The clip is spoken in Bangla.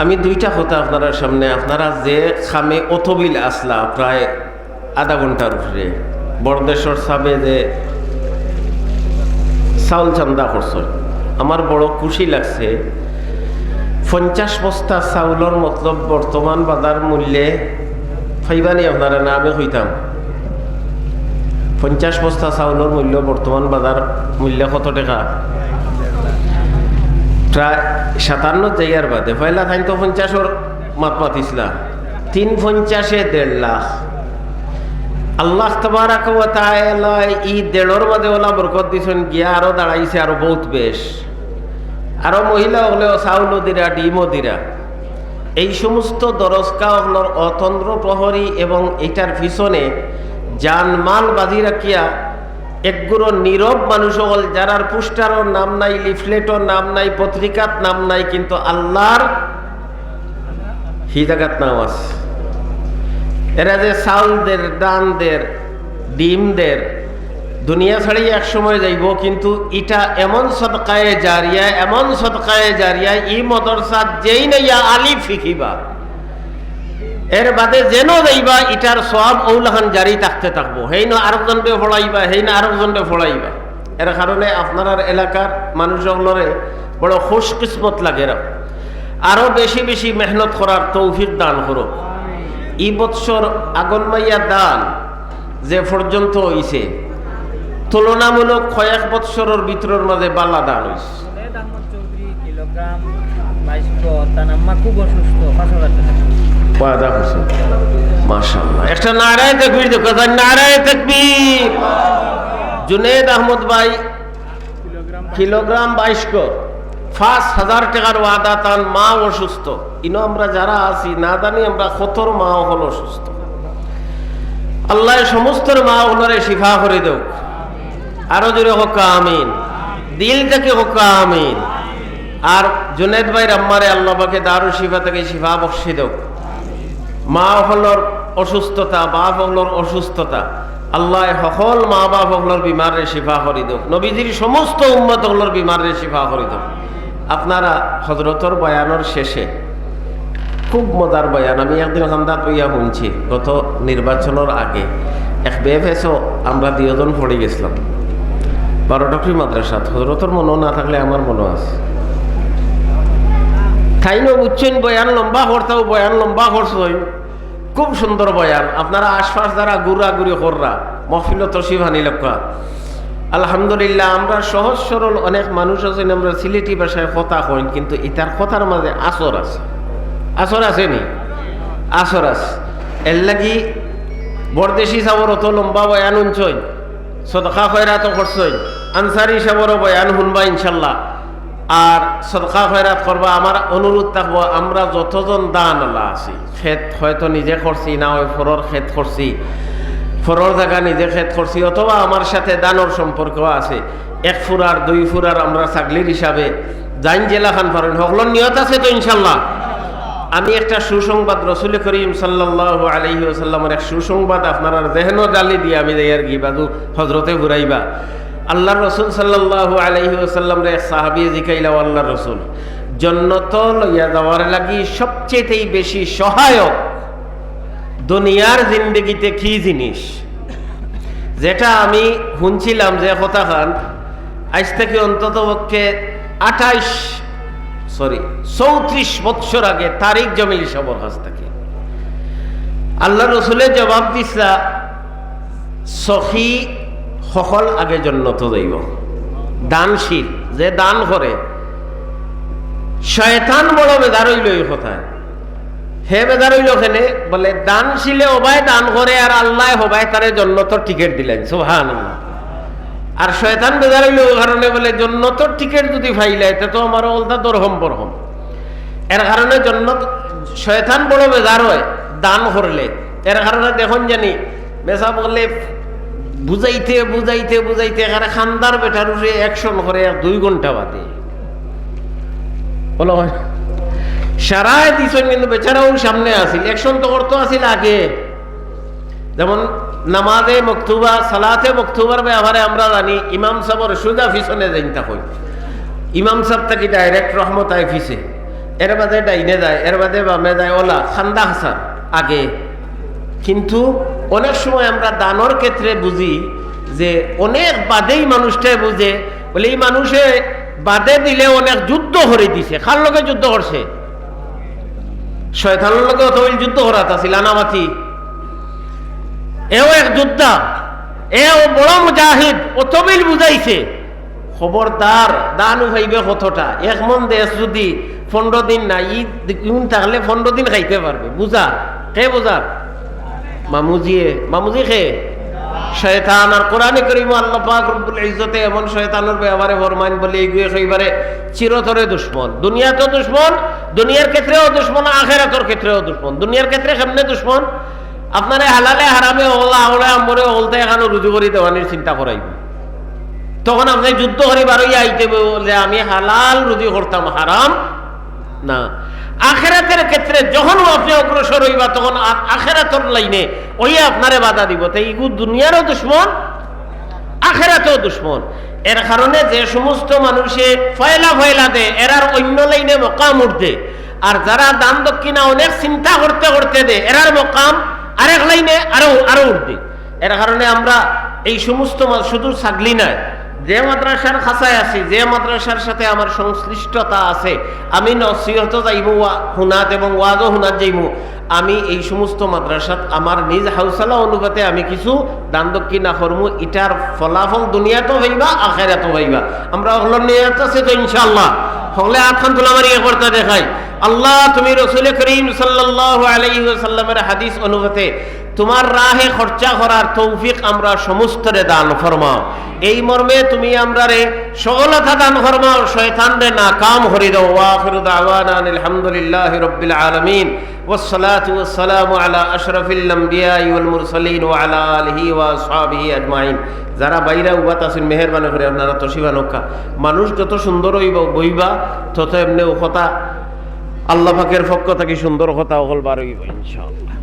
আমি দুইটা কথা আপনারা সামনে, আপনারা যে খামে অথবিল আসলা প্রায় আধা ঘণ্টার উপরে বড়দেশর সাবে যে চাউল চান্দা করছ, আমার বড় খুশি লাগছে। পঞ্চাশ বস্তা চাউলের মতলব বর্তমান বাজার মূল্যে, ফাইবানি আপনারা না আমি হইতাম পঞ্চাশ বস্তা চাউলের মূল্য বর্তমান বাজার মূল্য কত টাকা? সাতান্ন জায়গার বাদে। পয়লা থাইন তো পঞ্চাশর মাত মাতিছিলা তিন পঞ্চাশে দেড় লাখ। আল্লাহ তবারাক ই দেড়র মধ্যে ওলা বরকত দিছেন, গিয়া আরও দাঁড়াইছে আরও বহুত বেশ। আরও মহিলা হলেও চাউলও দিরা ডিমও দিরা এই সমস্ত দরজকা হলর অতন্ত্র প্রহরী এবং এটার পিছনে জানমাল বাজি রাখিয়া একগুলো নীরব মানুষ হল, যারার পোস্টারও নাম নাই, লিফলেটও নাম নাই, পত্রিকাত নাম নাই, কিন্তু আল্লাহর হিদাগাত নাম আছে। এরা যে চাউলদের ডানদের ডিমদের, দুনিয়া ছাড়িয়ে এক সময় যাইব, কিন্তু ইটা এমন সদকায়ে জারিয়া, এমন সদকায়ে জারিয়া, ই মদরসা যেই না ইয়া আলিফ শিখিবা এর বাদে যেন যাইবা, ইটার সব ঔলাহান জারি থাকতে থাকব। হেই না আরেকজনকে ফড়াইবা হেই না আরেকজনকে ফড়াইবা এর কারণে আপনার এলাকার মানুষগুলোরে বড় খুশ কিসমত লাগে আরও বেশি বেশি মেহনত করার তৌফিক দান করো ই বৎসর আগনমাইয়া দান যে পর্যন্ত হইছে, তুলনামূলক কয়েক বৎসরের ভিতরের মাঝে বাল্লা দান আম্মা খুব অসুস্থ ওয়াদা হোসেন মাশাআল্লাহ। একটা নারায় তাকবীর দেখো তাই নারায় তাকবীর। জুনেদ আহমদ ভাই কিলোগ্রাম কিলোগ্রাম বাইশ কর পাঁচ হাজার টাকার ওয়াদা, তার মা অসুস্থ। ইনো আমরা যারা আছি, না জানি আমরা কতর মা হল অসুস্থ। আল্লাহ সমস্ত মা হলরে শিফা করে দেও আরও জোরে হোক, আমিন। দিল থেকে হোক, আমিন। আর জুনেদ ভাই রাম্মারে আল্লাহ পাকে দারু শিফা থেকে শিফা বক্সি দেও মা হলর অসুস্থতা বাপ হলর অসুস্থতা, আল্লাহ সকল মা বাপ হলর বিমারে শিফা করি দেও নবীজির সমস্ত উম্মত হলর বিমারে শিফা করি আপনারা হজরতর বয়ানোর শেষে খুব মজার বয়ান, আমি একদিন খান্দাত বইয়া শুনছি, গত নির্বাচনের আগে। এক বেফেসও আমরা দুজন পড়ে গেছিলাম। বারোটকরি মাদ্রাসাত, হজরতর মনও না থাকলে আমার মনও আছে। খাইনো বুঝছেন, বয়ান লম্বা করতেও বয়ান লম্বা করছই খুব সুন্দর বয়ান। আপনারা আশপাশ যারা গুড়া গুড়ি কররা মহফিল তসিব হানি লক্কা আলহামদুলিল্লাহ, আমরা সহজ সরল অনেক মানুষ আছেন, আমরা সিলেটি ভাষায় কথা কইন, কিন্তু ইতার কথার মাঝে আসর আছে। আসর আছে নি? আসর আছে। এর লাগি বরদেশি সাবর অত লম্বা বয়ান উনছই সদকা খয়রাত করছই। আনসারি সাবরও বয়ান শুনবা ইনশাল্লাহ। আর সদকা খয়রাত করবা, আমার অনুরোধ থাকব, আমরা যতজন দান আল্লাহ আছি ক্ষেত হয়তো নিজে করছি, না হয় ফরর ক্ষেত করছি, ফরর জায়গা নিজে ক্ষেত করছি, অথবা আমার সাথে দানর সম্পর্ক আছে, এক ফুরার দুই ফুরার আমরা ছাগলির হিসাবে, জাইন জেলা খান পারেন, সকলের নিয়ত আছে তো ইনশাল্লাহ আমি একটা সুসংবাদ রসুল করিম সাল্লাহ আলহি আসাল্লামের এক সুসংবাদ আপনারা দেহেন জালি দিয়ে আমি দেয়ার গিবাদু হজরতে ঘুরাইবা আল্লাহ রসুল সাল্লাহ আলহি আসাল্লাম রে সাহাবি জিকাইলা আল্লাহ রসুল জন্নত লইয়া যাওয়ার লাগি সবচেয়েতেই বেশি সহায়ক দুনিয়ার জিন্দগিতে কি জিনিস? যেটা আমি শুনছিলাম যে কথা খান, আজ থেকে অন্তত পক্ষে আঠাইশ, সরি, চৌত্রিশ বৎসর আগে তারিখ জমিলি সবর কাছ থেকে। আল্লাহ রসুলের জবাব দিসা সখী সকল আগে জন্নত যাইব। দানশীল, যে দান করে, শয়তান বড় বেদার হইল এই কথায়। হে বেদার হইল ওখানে বলে, দানশীলে ওবায় দান করে আর আল্লাহ হবাই তারে জন্নতর টিকিট দিলেন সুহান আর শয়তান বেজার হইল কারণে বলে, জন্নতর টিকিট যদি ফাইলাই তে তো আমার ওলতা দরহম বরহম। এর কারণে জন্নত, শয়তান বড় বেজার হয়, দান করলে। এর কারণে দেখুন জানি বেসা বললে বুঝাইতে বুঝাইতে বুঝাইতে এখানে খান্দার বেটার উঠে অ্যাকশন করে দুই ঘণ্টা বাদে। বলো সারায় দিছেন কিন্তু বেচারাও সামনে আসিল অ্যাকশন তো করতে আসিল আগে। যেমন নামাজে মকতুবা, সালাতে মকতুবার ব্যাপারে আমরা জানি, ইমাম সাবর সুজা পিছনে যাইতা হই ইমাম সাহেব থাকি ডাইরেক্ট রহমত আইফিসে এর বাদে ডাইনে যায়, এর বাদে বামে যায়, ওলা, খান্দা হাসান, আগে। কিন্তু অনেক সময় আমরা দানর ক্ষেত্রে বুঝি যে অনেক বাদেই মানুষটাই বুঝে। বলে এই মানুষে বাদে দিলে অনেক যুদ্ধ করে দিছে। কার লোকে যুদ্ধ করছে? শয়তানের লগে অত যুদ্ধ করাত আছিল আনামাতি এও এক যোদ্ধা, এও বড় মুজাহিদ, অতবিল বুঝাইছে, খবরদার, দান উঠাইবে কতটা? এক মন দেশ যদি পনেরো দিন না ইউন থাকলে পনেরো দিন খাইতে পারবে। বুঝা? কে বুঝার মামুজিয়ে মামুজি খে। শয়তান আর কোরআনে করিম আল্লাহ পাক রব্বুল ইজ্জতে এমন শয়তানের ব্যবহারে ফরমান বলে এগুয়ে কইবারে চিরতরে দুশ্মন। দুনিয়াতেও দুশ্মন, দুনিয়ার ক্ষেত্রেও দুশ্মন, আখেরাতর ক্ষেত্রেও দুশ্মন। দুনিয়ার ক্ষেত্রে কেমনে দুশ্মন? আপনারে হালালে হারামে ওলা ওলা আমরে ওলতে এখানে রুজু করে দেওয়ানির চিন্তা করাইব। তখন আপনি যুদ্ধ করে বারোই আইতে বলে, আমি হালাল রুজি করতাম, হারাম না। আখেরাতের ক্ষেত্রে যখন আপনি অগ্রসর হইবা, তখন আখেরাতর লাইনে ওই আপনারে বাধা দিব। তাই ইগু দুনিয়ারও দুশ্মন, আখেরাতেও দুশ্মন। এর কারণে যে সমস্ত মানুষে ফয়লা ফয়লা দে এরার অন্য লাইনে মকাম উঠবে। আর যারা দান দক্ষিণা অনেক চিন্তা করতে করতে দে এরার মকাম আরেক লাইনে আরও আরও উঠবে। এর কারণে আমরা এই সমস্ত শুধু ছাগলি নয় যে মাদ্রাসার খাঁচায় আছি, যে মাদ্রাসার সাথে আমার সংশ্লিষ্টতা আছে, আমি নসিহত যাইব হুনাত এবং ওয়াজও হুনাত যাইব। আমি এই সমস্ত মাদ্রাসাত আমার নিজ হাউসালা অনুপাতে আমি কিছু দান দক্ষিণা কর্ম ইটার ফলাফল দুনিয়াতেও হইবা, আখেরাতেও হইবা। আমরা হলো নিয়ত আছে তো, ইনশাআল্লাহ। হলে আটখান তোলা মারি একবারটা দেখাই। আল্লাহ, তুমি রসুল করিম সাল্লাল্লাহু আলাইহি হাদিস অনুপাতে তোমার রাহে খরচা করার তৌফিক আমরা সমস্তরে দান ফরমাও এই মর্মে তুমি আমরা রে সফলতা দান ফরমাও শয়তান রে নাকাম হরি দাও ওয়াখিরু দাওয়ানা আলহামদুলিল্লাহি রাব্বিল আলামিন والصلاة والسلام على أشرف الأنبياء والمرسلين وعلى آله وأصحابه أجمعين যারা বাইরে উবাত আছেন মেহরবানি করে আপনারা তসিবা নৌকা মানুষ যত সুন্দর হইব বইবা তত এমনি কথা আল্লাহ পাকের পক্ষ থেকে সুন্দর কথা অকল বার হইব ইনশাআল্লাহ